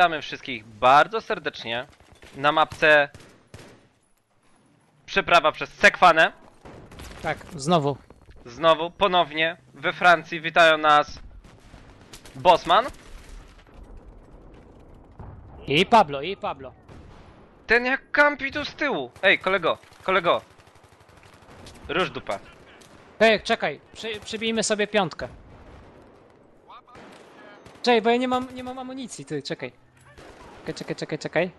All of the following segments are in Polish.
Witamy wszystkich bardzo serdecznie na mapce Przeprawa przez Sekwanę. Tak, znowu. Znowu, ponownie, we Francji witają nas Bosman, I Pablo, i Pablo. ten jak kampi tu z tyłu. Ej, kolego, kolego. Róż dupa. Ej, czekaj, przy, przybijmy sobie piątkę. Czekaj, bo ja nie mam, nie mam amunicji, ty, czekaj. Czekaj, czekaj, czekaj, czekaj.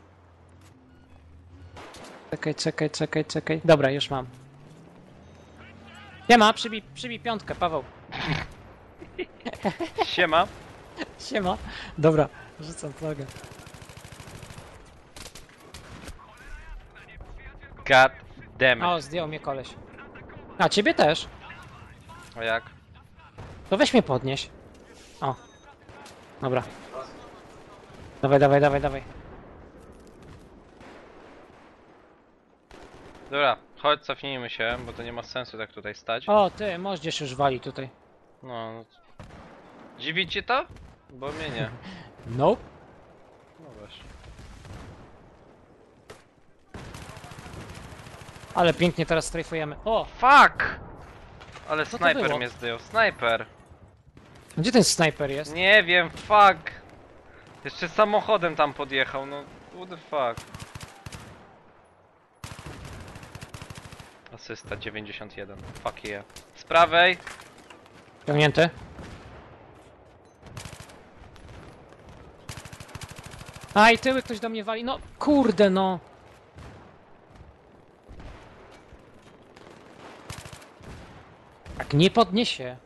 Czekaj, czekaj, czekaj, czekaj. Dobra, już mam. Nie ma, przybij, przybij piątkę, Paweł. Siema. Siema. Dobra, rzucam flagę. God damn it. O, zdjął mnie koleś. A, ciebie też. A jak? To weź mnie podnieś. O. Dobra. Dawaj, dawaj, dawaj, dawaj. Dobra, chodź cofnijmy się, bo to nie ma sensu tak tutaj stać. O, ty, moździerz już wali tutaj. No. no. Dziwi cię to? Bo mnie nie. Nope. No właśnie. Ale pięknie teraz strajfujemy. O, Fuck! Ale to snajper było? mnie zdjął, snajper. gdzie ten snajper jest? Nie wiem, fuck! Jeszcze samochodem tam podjechał, no what the fuck. Asysta 91, fuck yeah. Z prawej, Ciągnięty. A i tyły ktoś do mnie wali. No kurde no. Tak nie podniesie.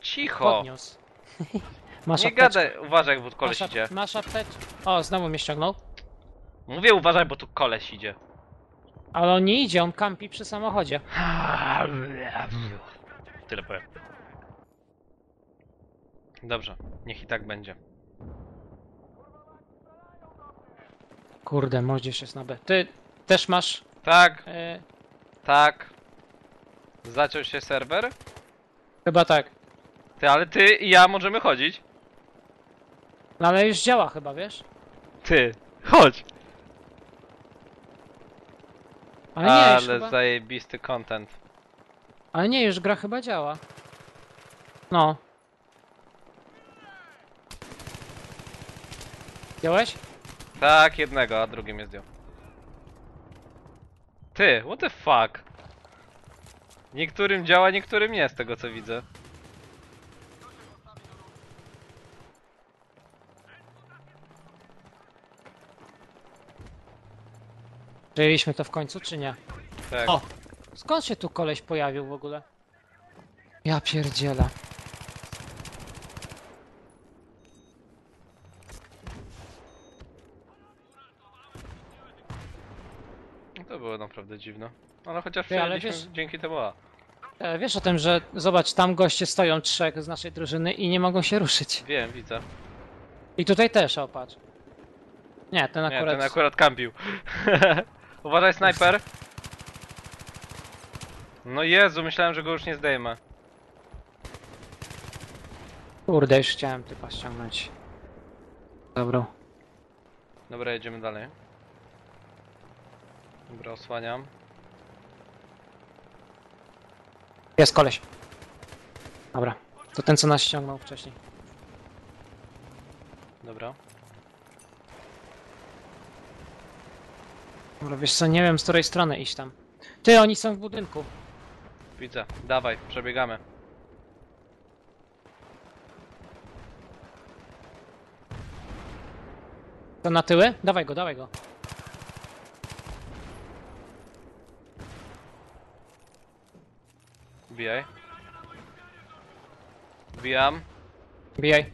cicho! Podniósł. Masz Nie apteczkę. gadaj, uważaj, bo tu koleś Masz, idzie. ap- masz apteczkę. O, znowu mnie ściągnął. Mówię uważaj, bo tu koleś idzie. Ale on nie idzie, on kampi przy samochodzie. Tyle powiem. Dobrze, niech i tak będzie. Kurde, moździerz jest na B. Ty też masz... Tak, E, tak. Zaciął się serwer? chyba tak. Ty, ale ty i ja możemy chodzić. No ale już działa chyba, wiesz? Ty, chodź. Ale nie, już Ale chyba... zajebisty content. Ale nie, już gra chyba działa. No. Widziałeś? Tak, jednego, a drugi mnie zdjął. Ty, what the fuck? Niektórym działa, niektórym nie, z tego co widzę. Przejęliśmy to w końcu, czy nie? Tak. O! Skąd się tu koleś pojawił w ogóle? Ja pierdzielę. To było naprawdę dziwne. Ale chociaż Ty, ale przejęliśmy wiesz- dzięki temu A. E, wiesz o tym, że zobacz, tam goście stoją trzech z naszej drużyny i nie mogą się ruszyć. Wiem, widzę. I tutaj też, o patrz. Nie, ten Nie, akurat... ten akurat kampił. Uważaj, snajper. No Jezu, myślałem, że go już nie zdejmę. Kurde, już chciałem typa ściągnąć. Dobra. Dobra, jedziemy dalej. Dobra, osłaniam. Jest koleś. Dobra. To ten, co nas ściągnął wcześniej. Dobra. Dobra, wiesz co, nie wiem z której strony iść tam. Ty, oni są w budynku. Widzę. Dawaj, przebiegamy. To na tyły? Dawaj go, dawaj go. Wbijaj. Wbijam. Bijaj.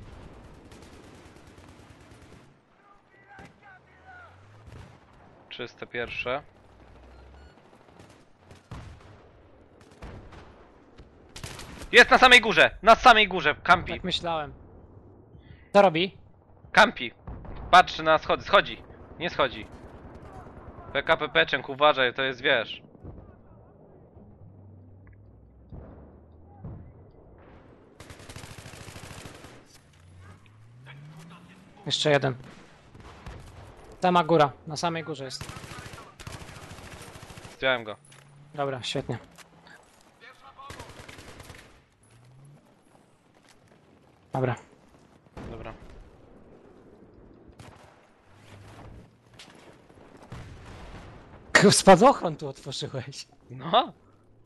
Czyste pierwsze. Jest na samej górze! Na samej górze! Kampi! Tak myślałem. Co robi? Kampi! Patrzy na schody, schodzi! Nie schodzi. PKP Peczęk, uważaj, to jest wiesz. Jeszcze jeden. Sama góra, na samej górze jest. Zdjąłem go. Dobra, świetnie. Dobra. Dobra. Spadochron tu otworzyłeś. No,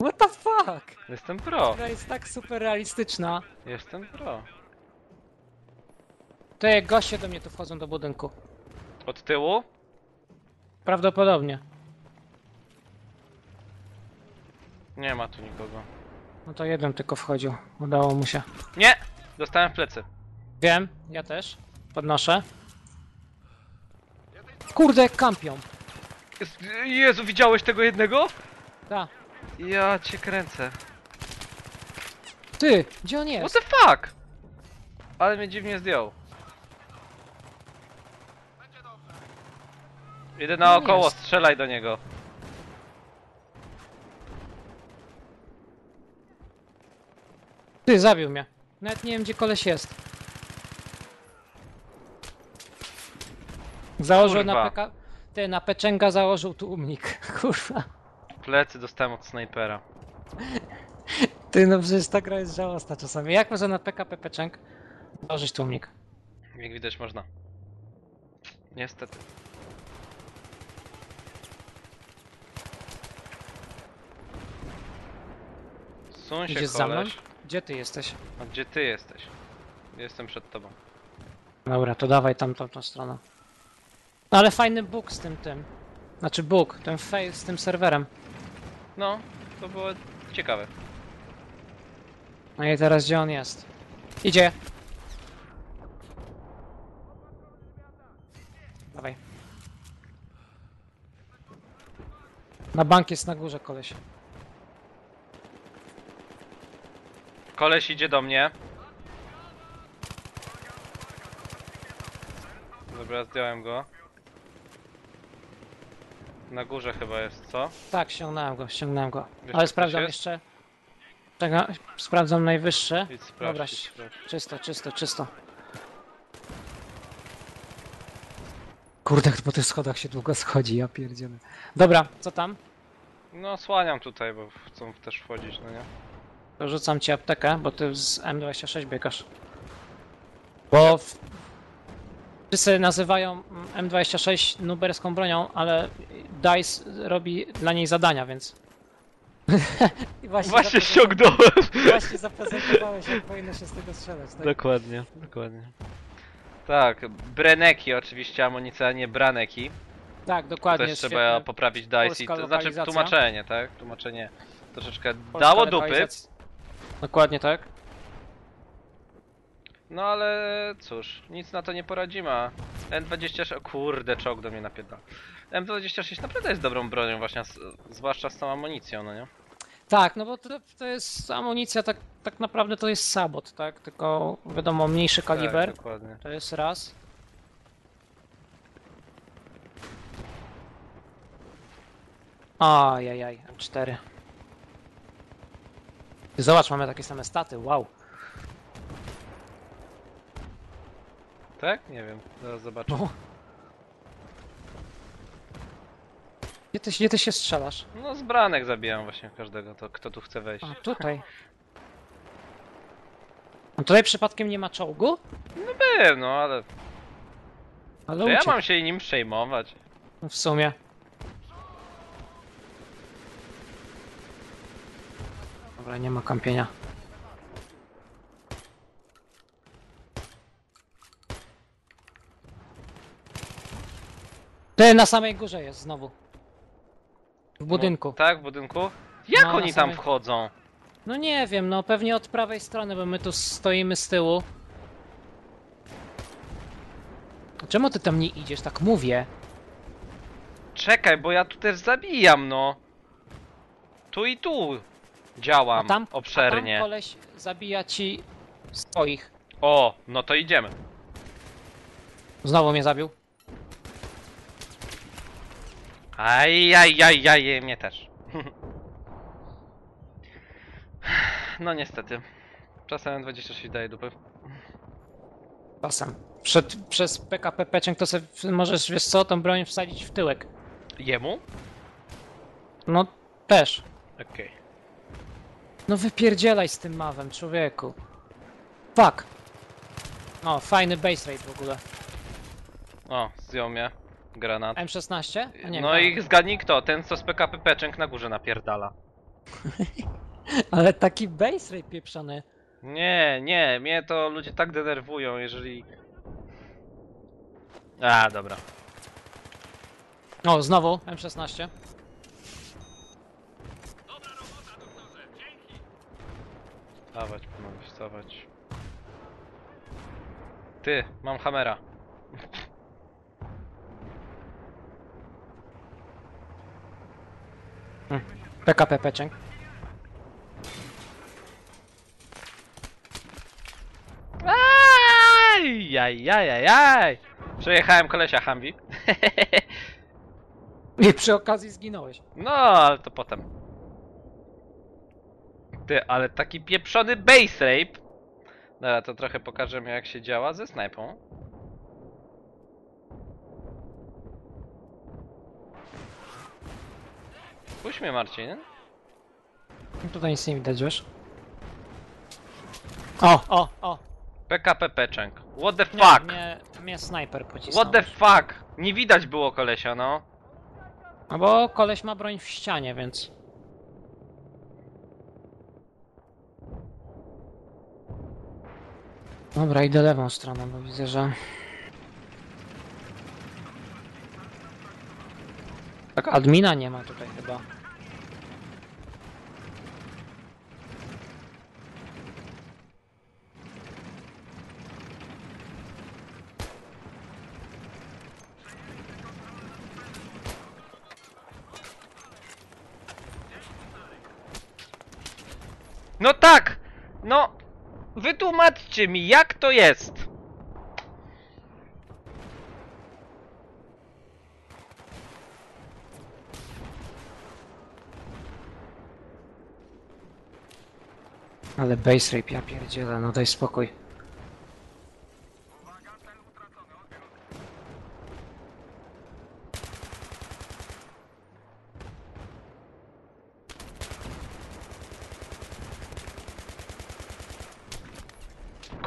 What the fuck? jestem pro. Która jest tak super realistyczna. Jestem pro. To jak goście do mnie tu wchodzą do budynku. Od tyłu? Prawdopodobnie. Nie ma tu nikogo. No to jeden tylko wchodził. Udało mu się. Nie! Dostałem w plecy. Wiem, ja też. Podnoszę. Kurde, kampią. Jest- Jezu, widziałeś tego jednego? Da. Ja cię kręcę. Ty, gdzie on What jest? the fuck? Ale mnie dziwnie zdjął. Idę naokoło, jest. strzelaj do niego. Ty, zabił mnie. Nawet nie wiem, gdzie koleś jest. Założył na Kurwa. PK... Ty, na peczęga założył tłumnik. Kurwa. Plecy dostałem od snajpera. Ty, no przecież ta gra jest żałosna czasami. Jak może na PKP peczęg założyć tłumnik? Jak widać można. Niestety. Się Idziesz za mną? koleś. Gdzie ty jesteś? A gdzie ty jesteś? Jestem przed tobą. Dobra, to dawaj tam tamtą stronę. No ale fajny bóg z tym tym. Znaczy bóg, ten fail z tym serwerem. No, to było ciekawe. No i teraz gdzie on jest? Idzie. Dawaj. Na bank jest na górze koleś. Koleś idzie do mnie. Dobra, zdjąłem go. Na górze chyba jest, co? Tak, ściągnąłem go, ściągnąłem go. Jeszcze Ale ktoś sprawdzam jest? jeszcze. Czekaj, sprawdzam najwyższe. Idź sprawdź, Dobra, idź sprawdź. Czysto, czysto, czysto. Kurde, po tych schodach się długo schodzi, ja pierdzielę. Dobra, co tam? No, słaniam tutaj, bo chcą też wchodzić, no nie? To Rzucam ci aptekę, bo ty z M26 biegasz. Bo w... wszyscy nazywają mm, M26 nuberską bronią, ale DICE robi dla niej zadania, więc... I właśnie, Właśnie ściągnąłem! Właśnie zaprezentowałeś, jak powinno się z tego strzelać, tak? Dokładnie, dokładnie. Tak, Breneki oczywiście, amunicja, nie Braneki. Tak, dokładnie. Też jest trzeba poprawić DICE i to znaczy lokalizacja. tłumaczenie, tak? Tłumaczenie troszeczkę Polska dało dupy, lokalizacja. Dokładnie tak. no ale cóż, nic na to nie poradzimy. a M26, o kurde, czołg do mnie napieda. M26 naprawdę jest dobrą bronią właśnie, z, zwłaszcza z tą amunicją, no nie? Tak, no bo to, to jest amunicja, tak, tak naprawdę to jest sabot, tak? Tylko wiadomo, mniejszy kaliber. Tak, dokładnie. To jest raz. Ajajaj, M4. Zobacz, mamy takie same staty, wow. Tak? Nie wiem, zaraz zobaczę. No. Gdzie ty, gdzie ty się strzelasz? No z branek zabijam właśnie każdego, to kto tu chce wejść. A, tutaj. A tutaj przypadkiem nie ma czołgu? No ale Ale czy ja uciekł. mam się nim przejmować? W sumie. Dobra, nie ma kampienia. Ty na samej górze jest znowu. W budynku. No, tak, w budynku? Jak No, na oni tam samej- wchodzą? No nie wiem, no pewnie od prawej strony, bo my tu stoimy z tyłu. Czemu ty tam nie idziesz? Tak mówię. Czekaj, bo ja tu też zabijam, no. Tu i tu A działam tam, a obszernie. tam koleś zabija ci swoich. O, no to idziemy. Znowu mnie zabił. Aj, aj, aj, aj, mnie też. no niestety. Czasem 26 daje dupy. Czasem. Przed, przez PKP peciąg to sobie możesz, wiesz co, tą broń wsadzić w tyłek. Jemu? No też. Okej. No wypierdzielaj z tym mawem, człowieku. Fuck. O, fajny base rate w ogóle. O, zdjął mnie. Granat. M16? A nie, no granat. i zgadnij kto, ten co z PKP Peczęk na górze napierdala. Ale taki base rate pieprzony. Nie, nie, mnie to ludzie tak denerwują, jeżeli... A, dobra. O, znowu M16. Dawać, panowie, wstawać. Ty, mam hamera. PKP peciąg. Aj, jaj, jaj, jaj, jaj. Przejechałem kolesia Humvee. I przy okazji zginąłeś. No, ale to potem. Ty, ale taki pieprzony base rape. Dobra, to trochę pokażemy jak się działa ze snajpą. Puść mnie Marcin. Tutaj nic nie widać, wiesz? O, o, o! PKP Peczęk. What the Nie, fuck? Mnie, mnie snajper pocisnął. What the fuck? Nie widać było kolesia, no. No bo koleś ma broń w ścianie, więc... Dobra, idę lewą stroną, bo widzę, że... Tak, admina nie ma tutaj chyba. No tak! No! Wytłumaczcie mi, jak to jest! Ale base rape, ja pierdzielę, no daj spokój.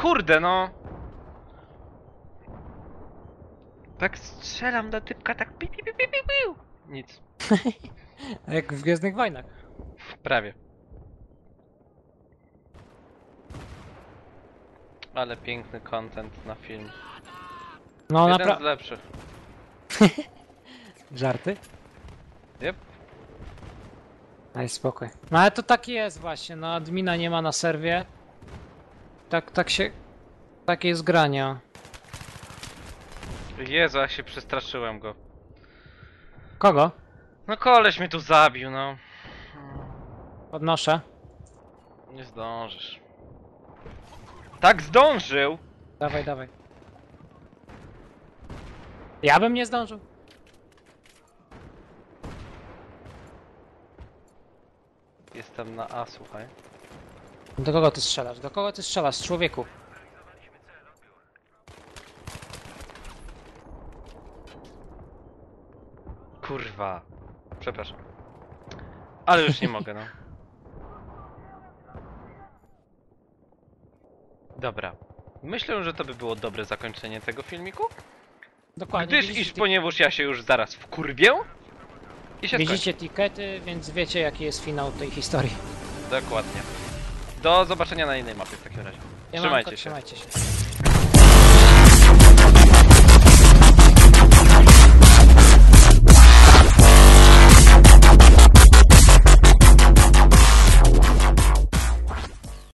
Kurde, no! Tak strzelam do typka, tak pi, pi, pi, pi, pi, piu. Nic. Jak w Gwiezdnych Wojnach. Prawie. Ale piękny content na film. No Jeden z naprawdę. lepszych. Żarty? Yep. Daj spokój. No ale to tak jest właśnie, no admina nie ma na serwie. Tak, tak się... Takie jest grania. Jezu, ja się przestraszyłem go. Kogo? No koleś mnie tu zabił, no. Podnoszę. Nie zdążysz. Tak zdążył! Dawaj, dawaj. Ja bym nie zdążył. Jestem na A, słuchaj. Do kogo ty strzelasz? Do kogo ty strzelasz, człowieku? Kurwa. Przepraszam. Ale już nie mogę, no. Dobra. Myślę, że to by było dobre zakończenie tego filmiku. Dokładnie. Gdyż widzicie iż ponieważ ja się już zaraz wkurwię. I się skończy. Widzicie tikety, więc wiecie jaki jest finał tej historii. Dokładnie. Do zobaczenia na innej mapie w takim razie. Trzymajcie się. Trzymajcie się.